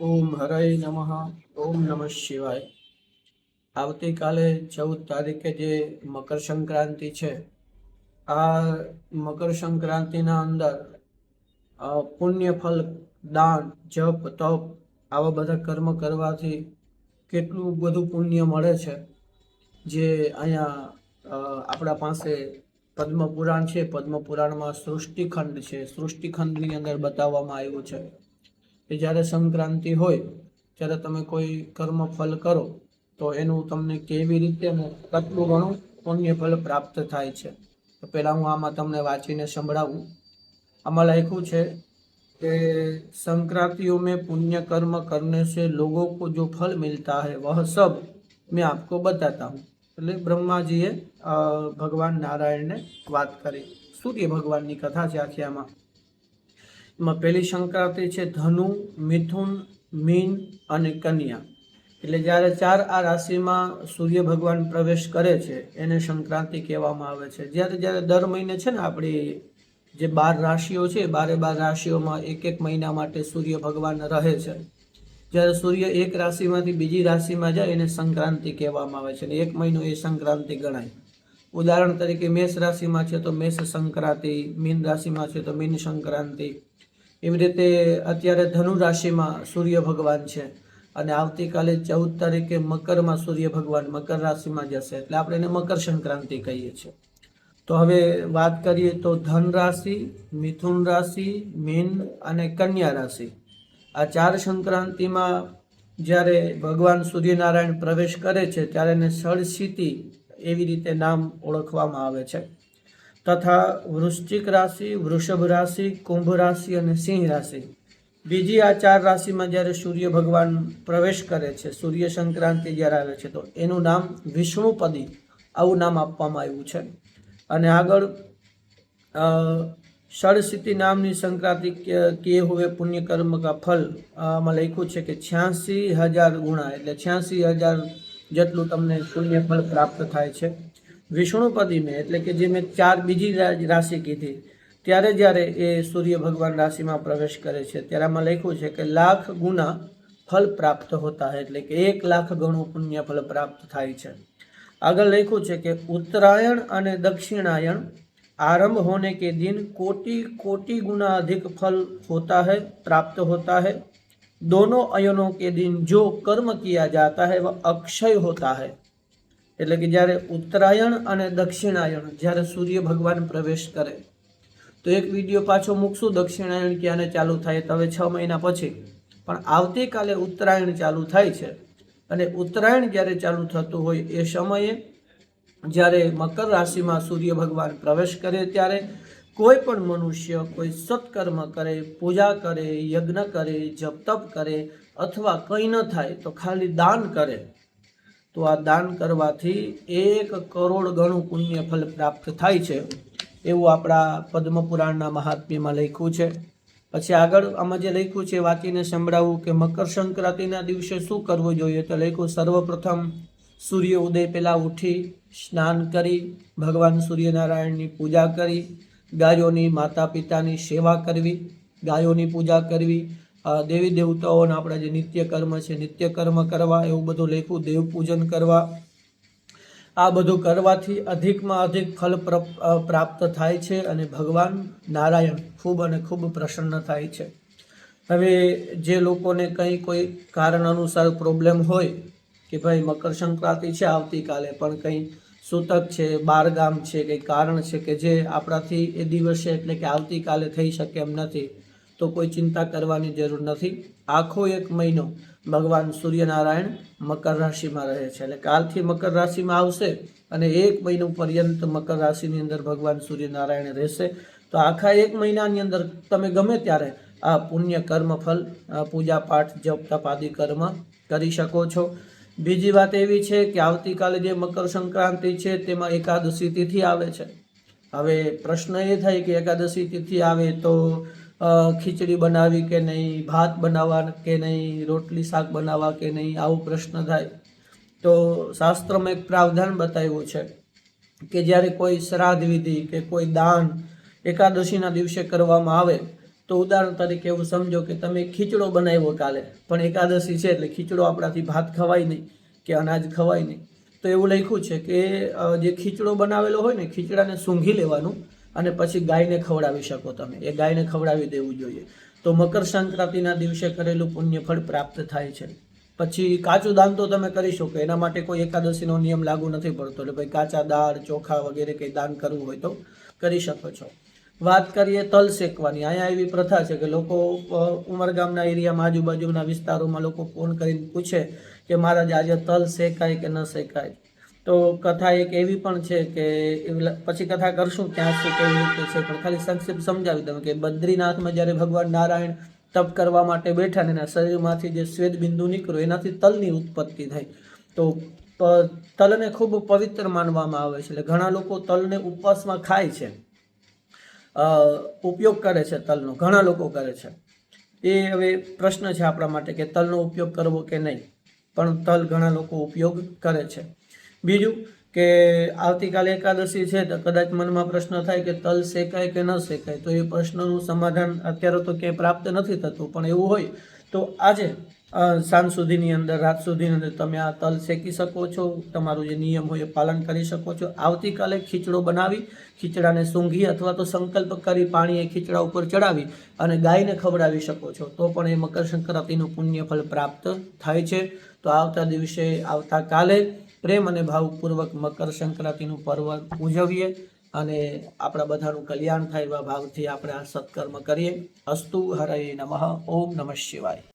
ઓમ હરય નમઃ, ઓમ નમઃ શિવાય. આવતીકાલે ચૌદ તારીખે જે મકર સંક્રાંતિ છે, આ મકર સંક્રાંતિના અંદર પુણ્યફલ દાન, જપ, તપ, આવા બધા કર્મ કરવાથી કેટલું બધું પુણ્ય મળે છે, જે અહીંયા આપણા પાસે પદ્મ પુરાણ છે. પદ્મ પુરાણમાં સૃષ્ટિખંડ છે. સૃષ્ટિખંડની અંદર બતાવવામાં આવ્યું છે. કે જ્યારે સંક્રાંતિ હોય ત્યારે તમે કોઈ કર્મ ફલ કરો તો એનું તમને કેવી રીતે અને કેટલું ઘણું પુણ્ય ફલ પ્રાપ્ત થાય છે તો પહેલાં હું આમાં તમને વાંચીને સંભળાવું આમાં લખ્યું છે કે संक्रांतियों में पुण्य कर्म करने से लोगों को जो फल मिलता है वह सब मैं आपको बताता हूँ એટલે બ્રહ્માજીએ અ, ભગવાન નારાયણને વાત કરી સૂર્ય ભગવાનની કથા છે આખી આમાં એમાં પહેલી સંક્રાંતિ છે ધનુ, મિથુન, મીન અને કન્યા. એટલે જ્યારે ચાર આ રાશિમાં સૂર્ય ભગવાન પ્રવેશ કરે છે, એને સંક્રાંતિ કહેવામાં આવે છે. જ્યારે જ્યારે દર મહિને છે ને આપણી જે બાર રાશિઓ છે બારે બાર રાશિઓમાં એક એક મહિના માટે સૂર્ય ભગવાન રહે છે. જ્યારે સૂર્ય એક રાશિમાંથી બીજી રાશિમાં જાય, એને સંક્રાંતિ કહેવામાં આવે છે. અને એક મહિનો એ સંક્રાંતિ ગણાય. ઉદાહરણ તરીકે મેષ રાશિમાં છે તો મેષ સંક્રાંતિ, મીન રાશિમાં છે તો મીન સંક્રાંતિ. એવી રીતે અત્યારે ધનુ રાશિમાં સૂર્ય ભગવાન છે અને આવતીકાલે ચૌદ તારીખે મકરમાં સૂર્ય ભગવાન મકર રાશિમાં જશે. એટલે આપણે એને મકર સંક્રાંતિ કહીએ છીએ. તો હવે વાત કરીએ તો ધન રાશિ, મિથુન રાશિ, મીન અને કન્યા રાશિ. આ ચાર સંક્રાંતિમાં જ્યારે ભગવાન સૂર્યનારાયણ પ્રવેશ કરે છે ત્યારે એને સળસીતી એવી રીતે નામ ઓળખવામાં આવે છે. તથા વૃશ્ચિક રાશિ, વૃષભ રાશિ, કુંભ રાશિ અને સિંહ રાશિ. બીજી આ ચાર રાશિમાં જ્યારે સૂર્ય ભગવાન પ્રવેશ કરે છે, સૂર્ય સંક્રાંતિ જ્યારે આવે છે, તો એનું નામ વિષ્ણુપદી આવું નામ આપવામાં આવ્યું છે. અને આગળ ષડસ્થિતિ નામની સંક્રાંતિ કે હોવે પુણ્યકર્મ કા ફલ, આમાં લખ્યું છે કે છ્યાસી હજાર ગુણા, એટલે છ્યાસી હજાર જેટલું તમને પુણ્યફળ પ્રાપ્ત થાય છે. વિષ્ણુપદી મેં એટલે કે જે મેં ચાર બીજી રા- રાશિ કીધી ત્યારે જ્યારે એ સૂર્ય ભગવાન રાશિમાં પ્રવેશ કરે છે ત્યારે આમાં લખ્યું છે કે લાખ ગુના ફલ પ્રાપ્ત હોતા है એટલે કે એક લાખ ગણું પુણ્ય ફળ પ્રાપ્ત થાય છે આગળ લખ્યું છે કે ઉત્તરાયણ અને દક્ષિણાયણ आरंभ होने के दिन कोटि कोटि गुना अधिक फल होता है प्राप्त होता है दोनों अयनों के दिन जो कर्म किया जाता है वह अक्षय होता है એટલે કે જ્યારે ઉત્તરાયણ અને દક્ષિણાયણ, જ્યારે સૂર્ય ભગવાન પ્રવેશ કરે, તો એક વીડિયો પાછો મૂકશું, દક્ષિણાયણ ક્યારે ચાલુ થાય તો હવે છ મહિના પછી. પણ આવતીકાલે ઉત્તરાયણ ચાલુ થાય છે અને ઉત્તરાયણ જ્યારે ચાલુ થતું હોય એ સમયે, જ્યારે મકર રાશિમાં સૂર્ય ભગવાન પ્રવેશ કરે ત્યારે કોઈ પણ મનુષ્ય કોઈ સત્કર્મ કરે, પૂજા કરે, યજ્ઞ કરે, જપ તપ કરે અથવા કંઈ ન થાય તો ખાલી દાન કરે. તો આ દાન કરવાથી એક કરોડ ગણું પુણ્ય ફલ પ્રાપ્ત થાય છે, એવું આપણા પદ્મપુરાણના મહાત્મ્યમાં લખ્યું છે. પછી આગળ આમાં જે લખ્યું છે, વાંચીને સંભળાવવું કે મકર સંક્રાંતિના દિવસે શું કરવું જોઈએ? તો લખ્યું, સર્વપ્રથમ સૂર્ય ઉદય પહેલાં ઉઠી, સ્નાન કરી, ભગવાન સૂર્યનારાયણની પૂજા કરી, ગાયોની માતા પિતાની સેવા કરવી, ગાયોની પૂજા કરવી દેવી દેવતાઓના આપણા જે નિત્ય કર્મ છે, નિત્યકર્મ કરવા, એવું બધું લેખું દેવ પૂજન કરવા, આ બધું કરવાથી અધિકમાં અધિક ફલ પ્ર- પ્રાપ્ત થાય છે અને ભગવાન નારાયણ ખૂબ અને ખૂબ પ્રસન્ન થાય છે. હવે જે લોકોને કંઈ કોઈ કારણ અનુસાર પ્રોબ્લેમ હોય કે ભાઈ મકર સંક્રાંતિ છે આવતીકાલે, પણ કંઈ સૂતક છે, બારગામ છે, કંઈ કારણ છે કે જે આપણાથી એ દિવસે એટલે કે આવતીકાલે થઈ શકે એમ નથી તો કોઈ ચિંતા કરવાની જરૂર નથી. આખો એક મહિનો ભગવાન સૂર્યનારાયણ મકર રાશિમાં રહે છે. એટલે કાલથી મકર રાશિમાં આવશે અને એક મહિનો પર્યંત મકર રાશિની અંદર ભગવાન સૂર્યનારાયણ રહેશે. તો આખા એક મહિનાની અંદર તમે ગમે ત્યારે આ પુણ્ય કર્મ ફલ અ, પૂજા પાઠ જપ તપાદી કર્મ કરી શકો છો. બીજી વાત એવી છે કે આવતીકાલે જે મકર સંક્રાંતિ છે તેમાં એકાદશી તિથિ આવે છે. હવે પ્રશ્ન એ થાય કે એકાદશી તિથિ આવે તો ખીચડી બનાવી કે નહીં, ભાત બનાવવા કે નહીં, રોટલી, શાક બનાવવા કે નહીં, આવો પ્રશ્ન થાય. તો શાસ્ત્રમાં એક પ્રાવધાન બતાવ્યું છે કે જ્યારે કોઈ શ્રાદ્ધ વિધિ કે કોઈ દાન એકાદશીના દિવસે કરવામાં આવે, તો ઉદાહરણ તરીકે એવું સમજો કે તમે ખીચડો બનાવ્યો કાલે, પણ એકાદશી છે એટલે ખીચડો આપણાથી ભાત ખવાય નહીં કે અનાજ ખવાય નહીં. તો એવું લખ્યું છે કે જે ખીચડો બનાવેલો હોય ને, ખીચડાને સૂંઘી લેવાનું અને પછી ગાયને ખવડાવી શકો તમે. એ ગાયને ખવડાવી દેવું જોઈએ. તો મકર સંક્રાંતિના દિવસે કરેલું પુણ્યફળ પ્રાપ્ત થાય છે. પછી કાચું દાન તો તમે કરી શકો. એના માટે કોઈ એકાદશીનો નિયમ લાગુ નથી પડતો. એટલે ભાઈ કાચા દાળ, ચોખા વગેરે કંઈ દાન કરવું હોય તો કરી શકો છો. વાત કરીએ તલ શેકવાની. અહીંયા એવી પ્રથા છે કે લોકો ઉમરગામના એરિયામાં આજુબાજુના વિસ્તારોમાં લોકો ફોન કરીને પૂછે કે મહારાજ આજે તલ શેકાય કે ન શેકાય? તો કથા એક એવી પણ છે કે પછી કથા કરશું ક્યાં સુધી કેવી રીતે છે, પણ ખાલી સંક્ષિપ્ત સમજાવી દઉં કે બદ્રીનાથમાં જ્યારે ભગવાન નારાયણ તપ કરવા માટે બેઠા ને એના શરીરમાંથી જે શ્વેત બિંદુ નીકળ્યું, એનાથી તલની ઉત્પત્તિ થઈ. તો તલને ખૂબ પવિત્ર માનવામાં આવે છે, એટલે ઘણા લોકો તલને ઉપવાસમાં ખાય છે. ઉપયોગ કરે છે તલનો, ઘણા લોકો કરે છે. એ હવે પ્રશ્ન છે આપણા માટે કે તલનો ઉપયોગ કરવો કે નહીં, પણ તલ ઘણા લોકો ઉપયોગ કરે છે. બીજું કે આવતીકાલે એકાદશી છે તો કદાચ મનમાં પ્રશ્ન થાય કે તલ શેકાય કે ન શેકાય. તો એ પ્રશ્નનું સમાધાન અત્યારે તો ક્યાંય પ્રાપ્ત નથી થતું, પણ એવું હોય તો આજે સાંજ સુધીની અંદર, રાત સુધીની અંદર તમે આ તલ શેકી શકો છો, તમારું જે નિયમ હોય એ પાલન કરી શકો છો. આવતીકાલે ખીચડો બનાવી, ખીચડાને સૂંઘી અથવા તો સંકલ્પ કરી પાણી એ ખીચડા ઉપર ચડાવી અને ગાયને ખવડાવી શકો છો. તો પણ એ મકર સંક્રાંતિનું પુણ્યફળ પ્રાપ્ત થાય છે. તો આવતા દિવસે, આવતા કાલે પ્રેમ અને ભાવપૂર્વક મકર સંક્રાંતિનું પર્વ ઉજવીએ અને આપણા બધાનું કલ્યાણ થાય એવા ભાવથી આપણે આ સત્કર્મ કરીએ. અસ્તુ હરય નમઃ. ઓમ નમઃ શિવાય.